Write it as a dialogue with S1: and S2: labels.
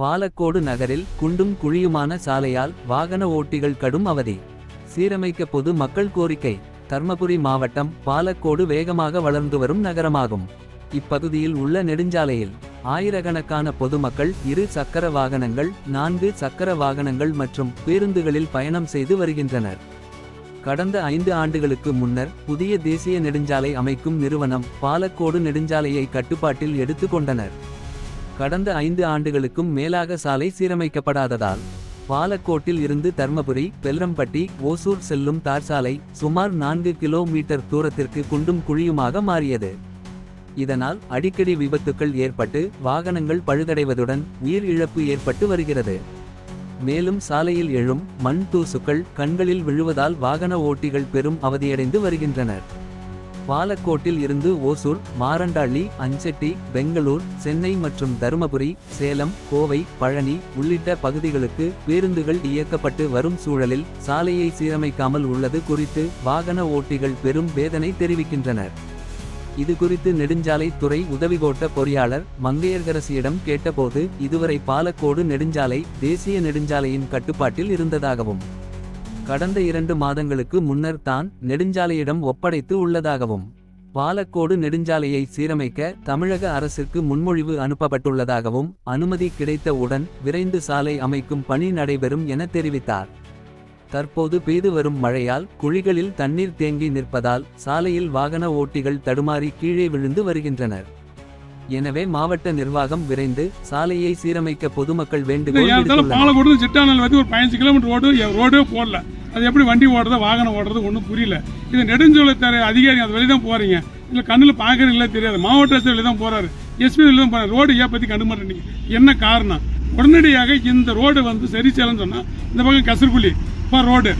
S1: பாலக்கோடு நகரில் குண்டும் குழியுமான சாலையால் வாகன ஓட்டிகள் கடும் அவதி. சீரமைக்க பொது மக்கள் கோரிக்கை. தர்மபுரி மாவட்டம் பாலக்கோடு வேகமாக வளர்ந்து வரும் நகரமாகும். இப்பகுதியில் உள்ள நெடுஞ்சாலையில் ஆயிரக்கணக்கான பொதுமக்கள் இரு சக்கர வாகனங்கள் நான்கு சக்கர வாகனங்கள் மற்றும் பேருந்துகளில் பயணம் செய்து வருகின்றனர். கடந்த ஐந்து ஆண்டுகளுக்கு முன்னர் புதிய தேசிய நெடுஞ்சாலை அமைக்கும் நிறுவனம் பாலக்கோடு நெடுஞ்சாலையை கட்டுப்பாட்டில் எடுத்துக்கொண்டனர் கடந்த ஐந்து ஆண்டுகளுக்கும் மேலாக சாலை சீரமைக்கப்படாததால் பாலக்கோட்டில் இருந்து தர்மபுரி பெல்லம்பட்டி ஓசூர் செல்லும் தார் சாலை சுமார் நான்கு கிலோமீட்டர் தூரத்திற்கு குண்டும் குழியுமாக மாறியது. இதனால் அடிக்கடி விபத்துக்கள் ஏற்பட்டு வாகனங்கள் பழுதடைவதுடன் உயிர் இழப்பு ஏற்பட்டு வருகிறது. மேலும் சாலையில் எழும் மண் தூசுக்கள் கண்களில் விழுவதால் வாகன ஓட்டிகள் பெரும் அவதியடைந்து வருகின்றனர். பாலக்கோட்டில் இருந்து ஓசூர் மாரண்டாள்ளி அஞ்செட்டி பெங்களூர் சென்னை மற்றும் தருமபுரி சேலம் கோவை பழனி உள்ளிட்ட பகுதிகளுக்கு பேருந்துகள் இயக்கப்பட்டு வரும் சூழலில் சாலையை சீரமைக்காமல் உள்ளது குறித்து வாகன ஓட்டிகள் பெரும் வேதனை தெரிவிக்கின்றனர். இது குறித்து நெடுஞ்சாலை துறை உதவிகோட்ட பொறியாளர் மங்கையர்கரசியிடம் கேட்டபோது இதுவரை பாலக்கோடு நெடுஞ்சாலை தேசிய நெடுஞ்சாலையின் கட்டுப்பாட்டில் இருந்ததாகவும் கடந்த இரண்டு மாதங்களுக்கு முன்னர் தான் நெடுஞ்சாலையிடம் ஒப்படைத்து உள்ளதாகவும் பாலக்கோடு நெடுஞ்சாலையை சீரமைக்க தமிழக அரசிற்கு முன்மொழிவு அனுப்பப்பட்டுள்ளதாகவும் அனுமதி கிடைத்தவுடன் விரைந்து சாலை அமைக்கும் பணி நடைபெறும் என தெரிவித்தார். தற்போது பெய்து வரும் மழையால் குழிகளில் தண்ணீர் தேங்கி நிற்பதால் சாலையில் வாகன ஓட்டிகள் தடுமாறி கீழே விழுந்து வருகின்றனர். எனவே மாவட்ட நிர்வாகம் விரைந்து சாலையை சீரமைக்க பொதுமக்கள் வேண்டுகோள்
S2: பாலக்கோடு சிட்டானல் வந்து ஒரு பதினஞ்சு கிலோமீட்டர் ரோடு ரோடே போடல. அது எப்படி வண்டி ஓடுறது வாகனம் ஓடுறது ஒன்றும் புரியல. இது நெடுஞ்சாலைத்துறை அதிகாரி அது வெளியே தான் போறீங்க. இல்லை கண்ணில் பார்க்கறீங்களே தெரியாது. மாவட்ட ஆட்சியர் வெளியே தான் போறாரு. எஸ்பி வெளியே தான் போறாரு. ரோடு ஏன் பற்றி கண்டு மாட்டேங்க என்ன காரணம்? உடனடியாக இந்த ரோடு வந்து சரி செய்யலன்னு சொன்னால் இந்த பக்கம் கசர்குழி இப்போ ரோடு.